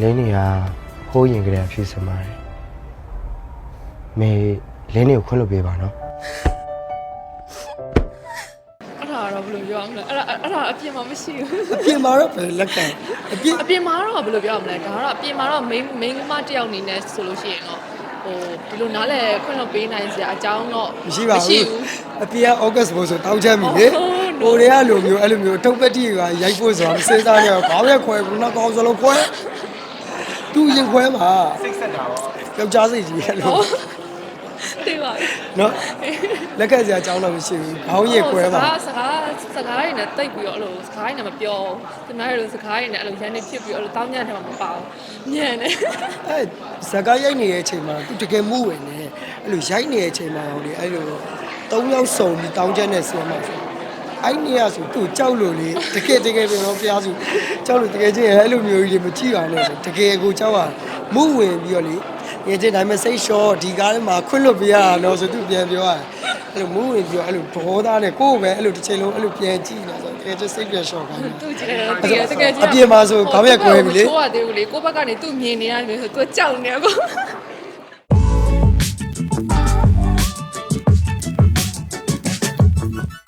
လင်းနေကဟိုးရင်ကလေးဖြစ်စမှာတယ်မေလင်းနေကိုခွင့်လို့ပေးပါနော်အဲ့ဒါတော့ဘယ်လိုပြောရမလဲအဲ့ဒါအဲ့ဒါအပြင်မှာမရှိဘူးအပြင်မှာတော့ပဲလက်ခံအပြင်အပြင်မှာတော့ဘယ်လိုပြောရမလဲဒါကတော့အပြင်မှာတော့ main main မတစ်ယောက်အနေနဲ့ဆိုလို့ရှိရင်တော့ဟိုဒီလိုနားလဲခွင့်လို့ပေးနိုင်စရာအကြောင်းတော့မရှိပါဘူးအပြင်ကဩဂတ်စ်ဘို့ဆိုတောင်းချမ်းပြီလေ Oh, no. ဟိုတွေကလိုမျိုးအဲ့လိုမျိုးထုတ်ပတိကရိုက်ဖို့ဆိုတာမစစားနေတော့ခေါင်းရက်ခွဲဘူးနော်ကောင်းစလုံးခွဲ သူရင်ခွဲမှာစိတ်ဆက်တာရောယောက်ျားစိတ်ကြီးအဲ့လိုသိပါပြီနော်လက်ခံစရာအကြောင်းတော့မရှိဘူးခေါင်းရက်ခွဲမှာစကားစကားစကားတွေနဲ့တိတ်ပြီးတော့အဲ့လိုစကားတွေနဲ့မပြောဒီမှာရလို့စကားတွေနဲ့အဲ့လိုရန်နေဖြစ်ပြီးအဲ့လိုတောင်းညံ့တယ်မှာမပါဘူးညံ့တယ်အဲဇကားရိုက်နေတဲ့အချိန်မှာသူတကယ်မှုဝင်နေအဲ့လိုရိုက်နေတဲ့အချိန်မှာဟိုလေအဲ့လို၃ယောက်စုံပြီးတောင်းချမ်းတဲ့ဆီမှာဆို အဲ့နေရဆိုသူ့ကြောက်လို့လေတကယ်တကယ်ပြောဖျားစုကြောက်လို့တကယ်ချင်းအဲ့လိုမျိုးကြီးတွေမကြည့်အောင်လို့ဆိုတကယ်ကိုကြောက်ရမှုဝင်ပြီးတော့လေငယ်ချင်းဒါပေမဲ့စိတ်လျှော့ဒီကားထဲမှာခွင့်လွတ်ပြရတာတော့ဆိုသူပြန်ပြောရတယ်အဲ့လိုမှုဝင်ပြီးတော့အဲ့လိုဘောသားနဲ့ကိုယ့်ပဲအဲ့လိုတစ်ချိန်လုံးအဲ့လိုပြန်ကြည့်နေဆိုတကယ်ချင်းစိတ်ပြန်လျှော့ခိုင်းတယ်သူကြည့်တယ်တကယ်တကယ်အပြင်မှာဆိုခေါင်းရက်ကွဲပြီလေချိုးရတယ်ကိုလေကိုဘက်ကနေသူ့မြင်နေရတယ်ဆိုသူကြောက်နေကော